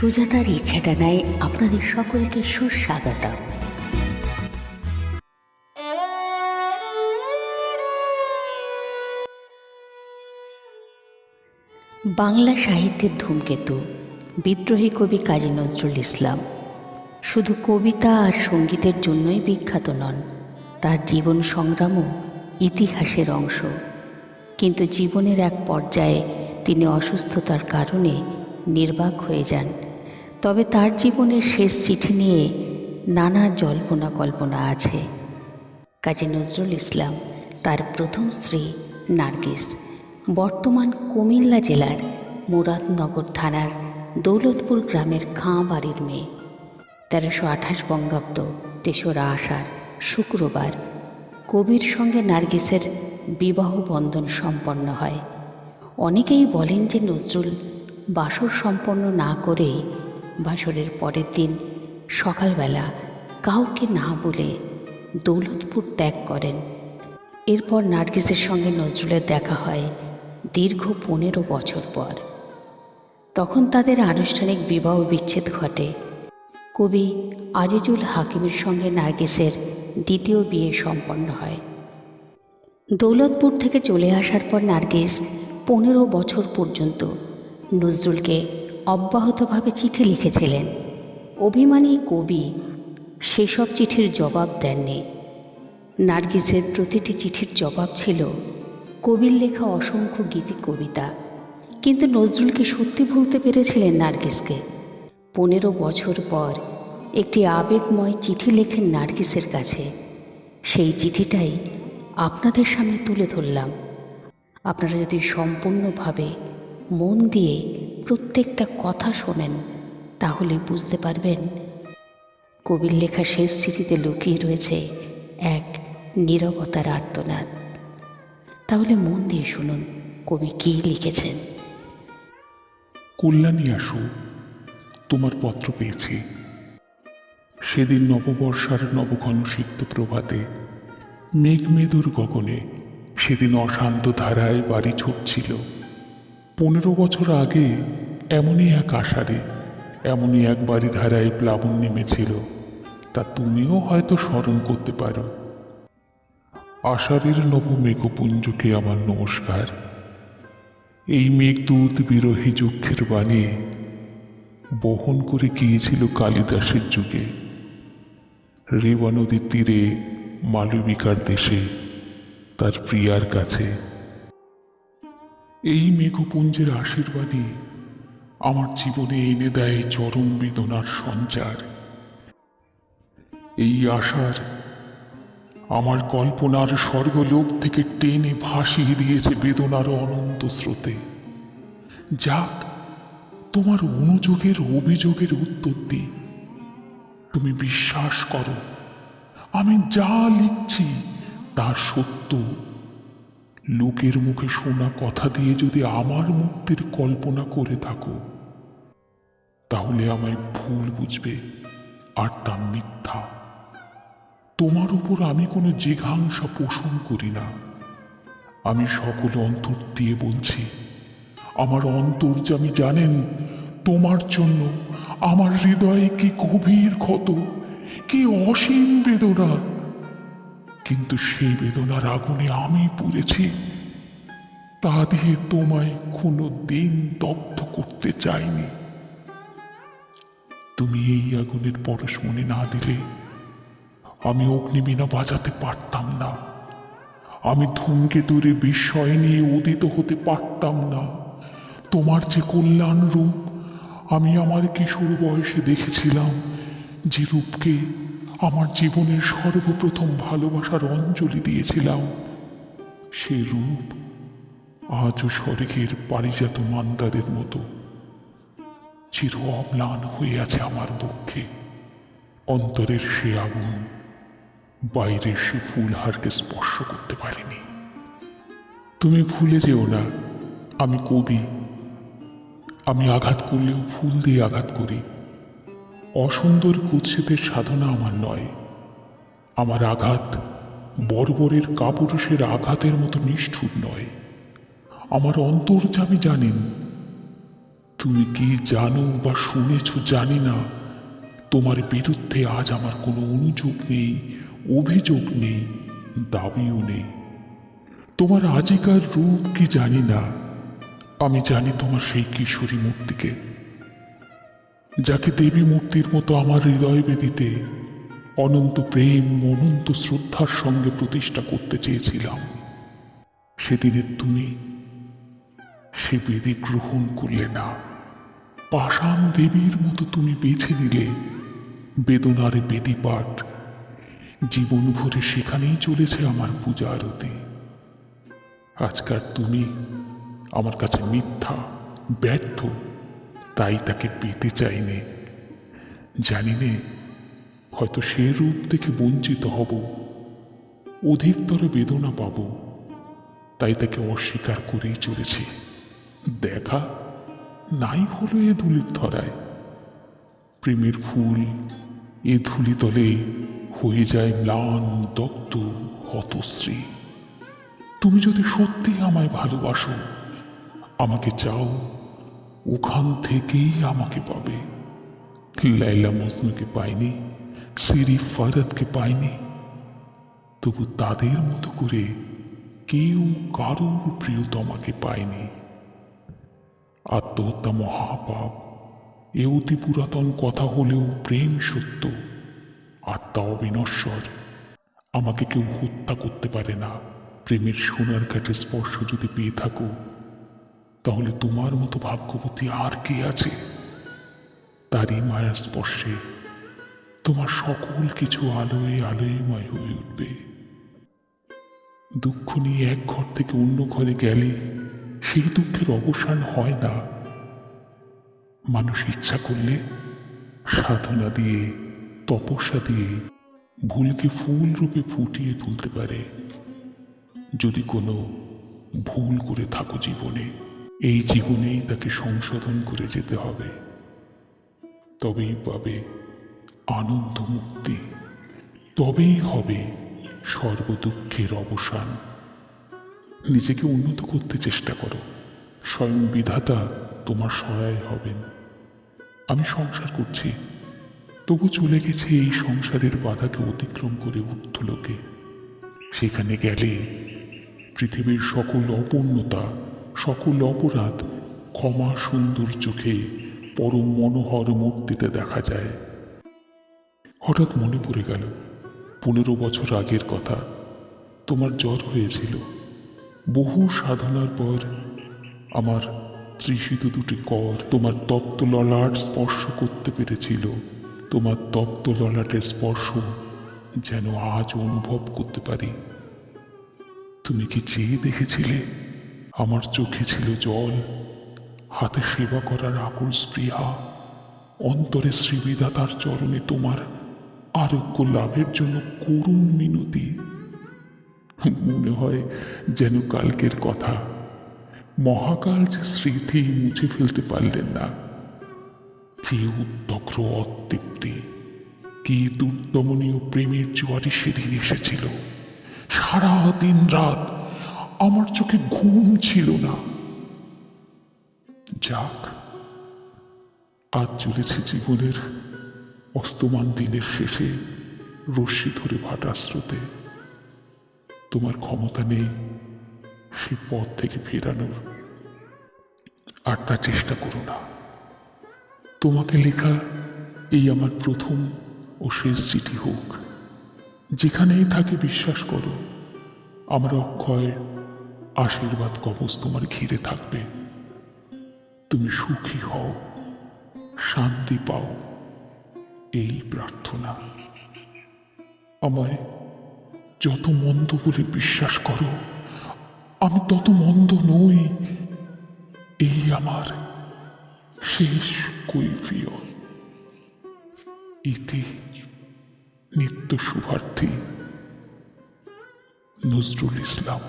সুজাতার ইচ্ছাটা নেয় আপনাদের সকলকে সুস্বাগতম। বাংলা সাহিত্যের ধূমকেতু, বিদ্রোহী কবি কাজী নজরুল ইসলাম। শুধু কবিতা আর সঙ্গীতের জন্যই বিখ্যাত নন, তার জীবন সংগ্রামও ইতিহাসের অংশ। কিন্তু জীবনের এক পর্যায়ে তিনি অসুস্থতার কারণে নির্বাক হয়ে যান। তবে তার জীবনের শেষ চিঠি নিয়ে নানা জল্পনা কল্পনা আছে। কাজী নজরুল ইসলাম, তার প্রথম স্ত্রী নার্গিস, বর্তমান কুমিল্লা জেলার মুরাদনগর থানার দৌলতপুর গ্রামের খাঁ বাড়ির মেয়ে। তেরোশো আঠাশ বঙ্গাব্দ তেসরা আষাঢ় শুক্রবার কবির সঙ্গে নার্গিসের বিবাহ বন্ধন সম্পন্ন হয়। অনেকেই বলেন যে নজরুল বাসর সম্পন্ন না করেই বাসরের পরের দিন সকালবেলা কাউকে না বলে দৌলতপুর ত্যাগ করেন। এরপর নার্গিসের সঙ্গে নজরুলের দেখা হয় দীর্ঘ পনেরো বছর পর। তখন তাদের আনুষ্ঠানিক বিবাহ বিচ্ছেদ ঘটে। কবি আজিজুল হাকিমের সঙ্গে নার্গিসের দ্বিতীয় বিয়ে সম্পন্ন হয়। দৌলতপুর থেকে চলে আসার পর নার্গিস পনেরো বছর পর্যন্ত নজরুলকে অব্যাহতভাবে চিঠি লিখেছিলেন। অভিমানী কবি সেসব চিঠির জবাব দেননি। নার্গিসের প্রতিটি চিঠির জবাব ছিল, কবির লেখা অসংখ্য গীতি কবিতা। কিন্তু নজরুলকে সত্যি ভুলতে পেরেছিলেন নার্গিসকে। পনেরো বছর পর একটি আবেগময় চিঠি লেখেন নার্গিসের কাছে। সেই চিঠিটাই আপনাদের সামনে তুলে ধরলাম। আপনারা যদি সম্পূর্ণভাবে মন দিয়ে প্রত্যেকটা কথা শোনেন, তাহলে বুঝতে পারবেন কবির লেখা শেষ চিঠিতে লুকিয়ে রয়েছে এক নীরবতার আর্তনাদ। তাহলে মন দিয়ে শুনুন কবি কী লিখেছেন। কল্যাণী আসো, তোমার পত্র পেয়েছি। সেদিন নববর্ষার নবঘন সিক্ত প্রভাতে মেঘমেদুর গগনে সেদিন অশান্ত ধারায় বাড়ি ছুটছিল। পনেরো বছর আগে এমনই এক আষাঢ়ে, এমনই এক বাড়ি ধারায় প্লাবন নেমেছিল। তা তুমিও হয়তো স্মরণ করতে পারো। আষাঢ়ের নব মেঘপুঞ্জকে আমার নমস্কার। এই মেঘদূত বিরোহী যক্ষের বাণী বহন করে গিয়েছিল কালিদাসের যুগে। রেবা নদীর তীরে মালবিকার দেশে, তার প্রিয়ার কাছে। এই মেঘপুঞ্জের আশীর্বাদই আমার জীবনে এনে দেয় চরম বেদনার সঞ্চার। এই আশার আমার কল্পনার স্বর্গলোক থেকে টেনে ভাসিয়ে দিয়েছে বেদনার অনন্ত স্রোতে। যাক, তোমার অনুযোগের অভিযোগের উত্তর দিই। তুমি বিশ্বাস করো, আমি যা লিখছি তার সত্য। লোকের মুখে শোনা কথা দিয়ে যদি আমার মুক্তির কল্পনা করে থাকো তাহলে আমায় ভুল বুঝবে আর তা মিথ্যা। তোমার উপর আমি কোনো জিঘাংসা পোষণ করি না। আমি সকল অন্তর দিয়ে বলছি, আমার অন্তর্যামী জানেন, তোমার জন্য আমার হৃদয়ে কি গভীর ক্ষত, কি অসীম বেদনা। কিন্তু সেই বেদনার আগুনে আমি পুড়েছি, তা দিয়ে তোমায় কোনো দিন দগ্ধ করতে চাইনি। তুমি এই আগুনের পরশমণি না দিলে, আমি অগ্নিবীণা বাজাতে পারতাম না। আমি ধূমকেতুরে বিস্ময় নিয়ে উদিত হতে পারতাম না। তোমার যে কল্যাণ রূপ আমি আমার কিশোর বয়সে দেখেছিলাম, যে রূপকে আমার জীবনের সর্বপ্রথম ভালোবাসার অঞ্জলি দিয়েছিলাম, সে রূপ আজও স্বর্গের পারিজাত মান্দারের মতো। চির অম্লান আছে আমার পক্ষে অন্তরের সে আগুন, বাইরের সে ফুলহারকে স্পর্শ করতে পারিনি। তুমি ভুলে যেও না, আমি কবি। আমি আঘাত করলেও ফুল দিয়ে আঘাত করি। অসুন্দর কুৎসিতের সাধনা আমার নয়। আমার আঘাত বর্বরের কাপুরুষের আঘাতের মতো নিষ্ঠুর নয়। আমার অন্তর্যামী জানেন তুমি কি জানো বা শুনেছ জানি না। তোমার বিরুদ্ধে আজ আমার কোনো অনুযোগ নেই, অভিযোগ নেই, দাবিও নেই। তোমার আজিকার রূপ কি জানি না। আমি জানি তোমার সেই কিশোরী মূর্তিকে, যাকে দেবী মূর্তির মতো আমার হৃদয় বেদিতে অনন্ত প্রেম, অনন্ত শ্রদ্ধার সঙ্গে প্রতিষ্ঠা করতে চেয়েছিলাম। সেদিনের তুমি সে বেদি গ্রহণ করলে না। পাষাণ দেবীর মতো তুমি বেছে নিলে বেদনার বেদি পাঠ জীবন ভরে সেখানেই চলেছে আমার পূজা আরতি। আজকার তুমি আমার কাছে মিথ্যা, ব্যর্থ, তাই তাকে পেতে চাইনে। জানি নে, হয়তো সে রূপ থেকে বঞ্চিত হব। অধিকতর বেদনা পাব। তাই তাকে অস্বীকার করেই চলেছি। দেখা নাই হলো এ ধুলির ধরায়। প্রেমের ফুল এ ধুলি তলে হয়ে যায় ম্লান দগ্ধ হতশ্রী। তুমি যদি সত্যি আমায় ভালোবাসো, আমাকে চাও ওখান থেকেই আমাকে পাবে। লাইলা মজনুকে পাইনি, সিরি ফারাদকে পাইনি। তবু তাদের মতো করে কেউ কারোর প্রিয়তমাকে পায়নি। আত্মহত্যা মহাপাপ। এ অতি পুরাতন কথা হলেও প্রেম সত্য। আত্মা অবিনশ্বর। আমাকে কেউ হত্যা করতে পারে না। প্রেমের সোনার কাছে স্পর্শ যদি পেয়ে থাকো, তাহলে তোমার মতো ভাগ্যবতী আর কে আছে? তারই মায়ার স্পর্শে তোমার সকল কিছু আলোয় আলোয়ময় হয়ে উঠবে। দুঃখ নিয়ে এক ঘর থেকে অন্য ঘরে গেলে সেই দুঃখের অবসান হয় না। মানুষ ইচ্ছা করলে সাধনা দিয়ে, তপস্যা দিয়ে ভুলকে ফুল রূপে ফুটিয়ে তুলতে পারে। যদি কোনো ভুল করে থাকো জীবনে, এই জীবনেই তাকে সংশোধন করে যেতে হবে। তবেই পাবে আনন্দ মুক্তি। তবেই হবে সর্বদুঃখের অবসান। নিজেকে উন্নত করতে চেষ্টা করো। স্বয়ং বিধাতা তোমার সহায় হবেন। আমি সংসার করছি। তবু চলে গেছে এই সংসারের বাধাকে অতিক্রম করে ঊর্ধ্বলোকে সেখানে গেলে পৃথিবীর সকল অপূর্ণতা, সকল অপরাধ ক্ষমা সুন্দর চোখে পরম মনোহর মূর্তিতে দেখা যায়। হঠাৎ মনে পড়ে গেল, পনেরো বছর আগের কথা। তোমার জ্বর হয়েছিল। বহু সাধনার পর আমার তৃষিত দুটি কর তোমার তপ্ত ললাট স্পর্শ করতে পেরেছিল। তোমার তপ্ত ললাটের স্পর্শ যেন আজ অনুভব করতে পারি। তুমি কি চেয়ে দেখেছিলে? আমার চোখে ছিল জল। হাতে সেবা করার আকুল স্পৃহা। অন্তরে শ্রীবিধাতার চরণে তোমার আরোগ্য লাভের জন্য করুণ মিনতি। মনে হয় যেন কালকের কথা। মহাকাল যে স্মৃতি মুছে ফেলতে পারলেন না। কি উদ্দগ্র অতৃপ্তি, কি দুর্দমনীয় প্রেমের জোয়ারি সেদিন এসেছিল। সারা দিন রাত আমার চোখে ঘুম ছিল না। যাক, আজ চলেছে জীবনের অস্তমান দিনের শেষে রশ্মি ধরে ভাটা স্রোতে তোমার ক্ষমতা নেই সে পথ থেকে ফেরানোর। আর তা চেষ্টা করো না। তোমাকে লেখা এই আমার প্রথম ও শেষ চিঠি হোক। যেখানেই থাকে বিশ্বাস করো, আমার অক্ষয় আশীর্বাদ কবচ তোমার ঘিরে থাকবে। তুমি সুখী হও, শান্তি পাও, এই প্রার্থনা। আমায় যত মন্দ বলে বিশ্বাস করো, আমি তত মন্দ নই। এই আমার শেষ কৈফিয়ত। ইতি নিত্য শুভার্থী নজরুল ইসলাম।